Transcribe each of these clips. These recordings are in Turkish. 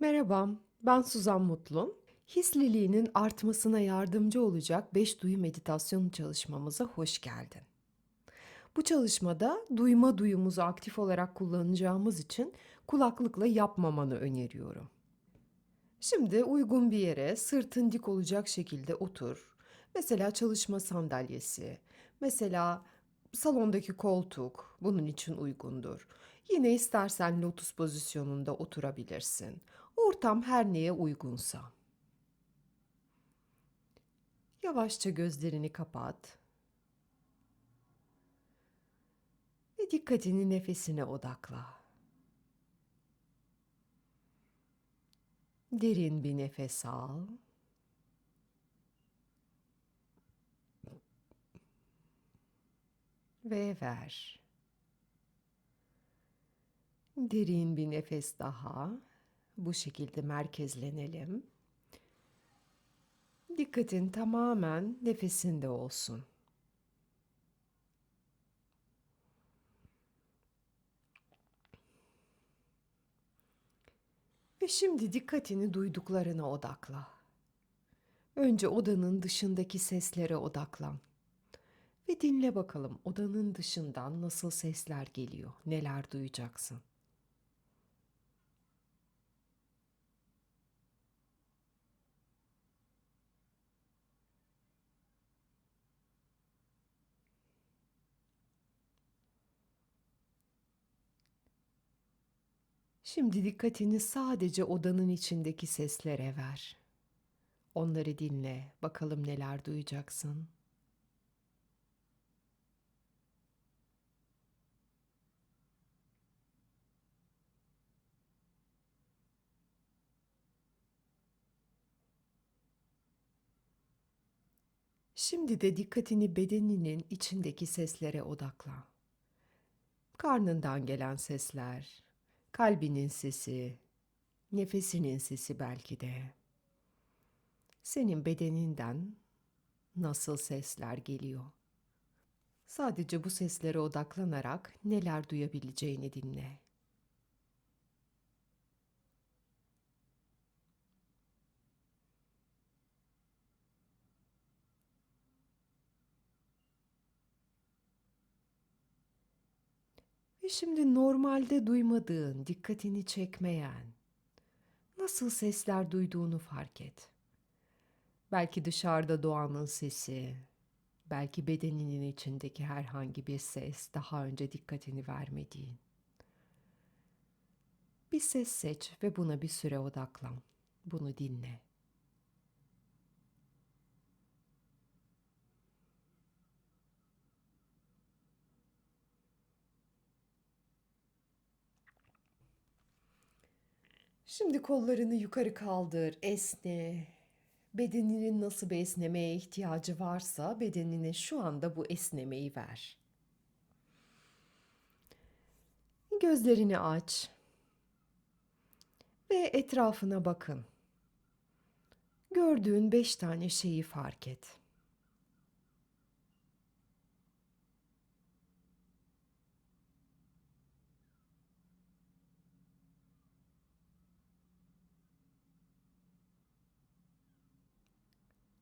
Merhaba, ben Suzan Mutlu. Hisliliğinin artmasına yardımcı olacak 5 duyu meditasyon çalışmamıza hoş geldin. Bu çalışmada duyma duyumuzu aktif olarak kullanacağımız için kulaklıkla yapmamanı öneriyorum. Şimdi uygun bir yere sırtın dik olacak şekilde otur. Mesela çalışma sandalyesi, mesela salondaki koltuk bunun için uygundur. Yine istersen lotus pozisyonunda oturabilirsin. Ortam her neye uygunsa. Yavaşça gözlerini kapat ve dikkatini nefesine odakla. Derin bir nefes al. Ve ver. Derin bir nefes daha. Bu şekilde merkezlenelim. Dikkatin tamamen nefesinde olsun. Ve şimdi dikkatini duyduklarına odakla. Önce odanın dışındaki seslere odaklan. Ve dinle bakalım odanın dışından nasıl sesler geliyor, neler duyacaksın. Şimdi dikkatini sadece odanın içindeki seslere ver. Onları dinle, bakalım neler duyacaksın. Şimdi de dikkatini bedeninin içindeki seslere odakla. Karnından gelen sesler, kalbinin sesi, nefesinin sesi belki de. Senin bedeninden nasıl sesler geliyor? Sadece bu seslere odaklanarak neler duyabileceğini dinle. Ve şimdi normalde duymadığın, dikkatini çekmeyen, nasıl sesler duyduğunu fark et. Belki dışarıda doğanın sesi, belki bedeninin içindeki herhangi bir ses daha önce dikkatini vermediğin. Bir ses seç ve buna bir süre odaklan. Bunu dinle. Şimdi kollarını yukarı kaldır, esne. Bedeninin nasıl bir esnemeye ihtiyacı varsa bedenine şu anda bu esnemeyi ver. Gözlerini aç ve etrafına bakın. Gördüğün beş tane şeyi fark et.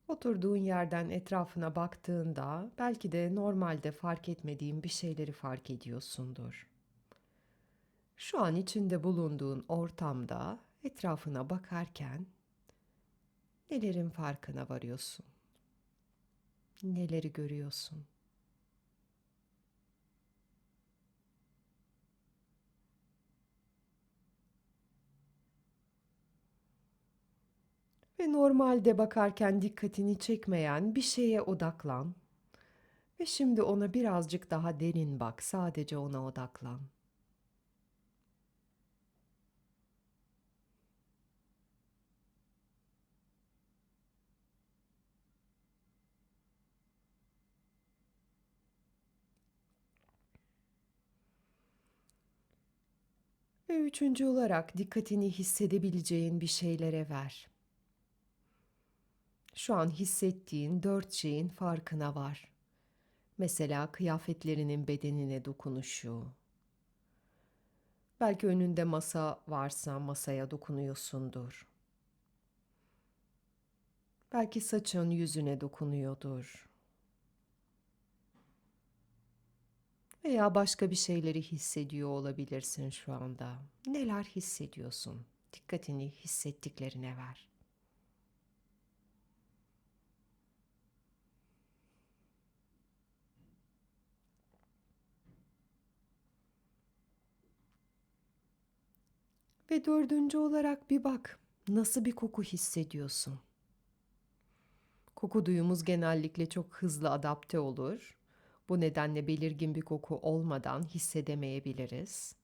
Oturduğun yerden etrafına baktığında belki de normalde fark etmediğin bir şeyleri fark ediyorsundur. Şu an içinde bulunduğun ortamda etrafına bakarken nelerin farkına varıyorsun? Neleri görüyorsun? Ve normalde bakarken dikkatini çekmeyen bir şeye odaklan. Ve şimdi ona birazcık daha derin bak. Sadece ona odaklan. Ve üçüncü olarak dikkatini hissedebileceğin bir şeylere ver. Şu an hissettiğin dört şeyin farkına var. Mesela kıyafetlerinin bedenine dokunuşu, Belki önünde masa varsa masaya dokunuyorsundur. Belki saçın yüzüne dokunuyordur. Veya başka bir şeyleri hissediyor olabilirsin şu anda. Neler hissediyorsun? Dikkatini hissettiklerine ver. Ve dördüncü olarak bir bak. Nasıl bir koku hissediyorsun? Koku duyumuz genellikle çok hızlı adapte olur. Bu nedenle belirgin bir koku olmadan hissedemeyebiliriz.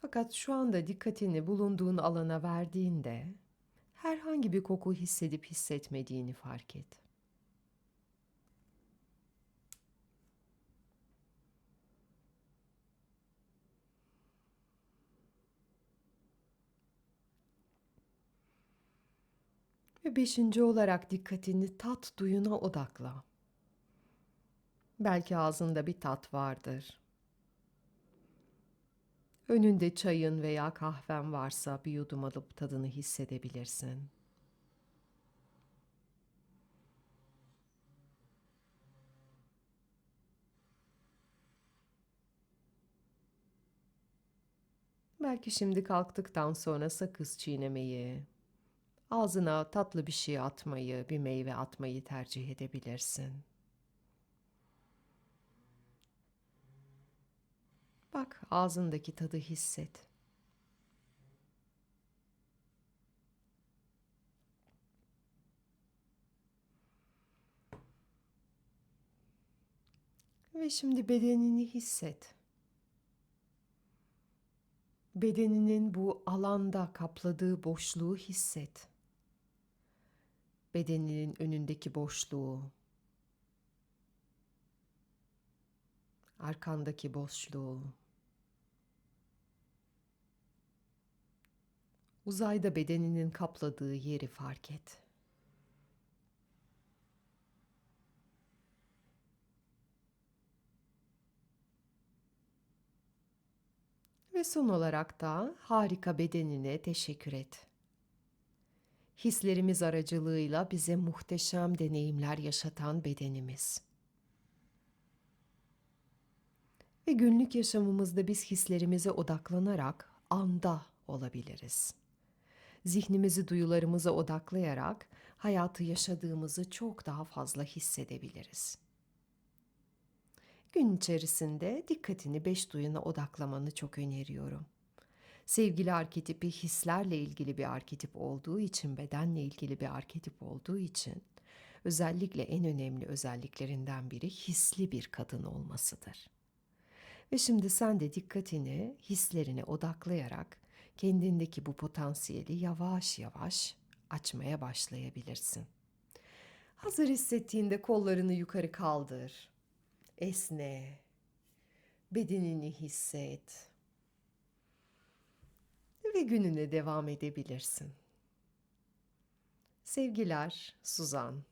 Fakat şu anda dikkatini bulunduğun alana verdiğinde herhangi bir koku hissedip hissetmediğini fark et. Ve beşinci olarak dikkatini tat duyuna odakla. Belki ağzında bir tat vardır. Önünde çayın veya kahven varsa bir yudum alıp tadını hissedebilirsin. Belki şimdi kalktıktan sonra sakız çiğnemeyi, ağzına tatlı bir şey atmayı, bir meyve atmayı tercih edebilirsin. Bak ağzındaki tadı hisset. Ve şimdi bedenini hisset. Bedeninin bu alanda kapladığı boşluğu hisset. Bedeninin önündeki boşluğu, arkandaki boşluğu, uzayda bedeninin kapladığı yeri fark et. Ve son olarak da harika bedenine teşekkür et. Hislerimiz aracılığıyla bize muhteşem deneyimler yaşatan bedenimiz. Ve günlük yaşamımızda biz hislerimize odaklanarak anda olabiliriz. Zihnimizi duyularımıza odaklayarak hayatı yaşadığımızı çok daha fazla hissedebiliriz. Gün içerisinde dikkatini beş duyuna odaklamanı çok öneriyorum. Sevgili arketipi hislerle ilgili bir arketip olduğu için, bedenle ilgili bir arketip olduğu için özellikle en önemli özelliklerinden biri hisli bir kadın olmasıdır. Ve şimdi sen de dikkatini hislerine odaklayarak kendindeki bu potansiyeli yavaş yavaş açmaya başlayabilirsin. Hazır hissettiğinde kollarını yukarı kaldır. Esne. Bedenini hisset. Ve gününe devam edebilirsin. Sevgiler Suzan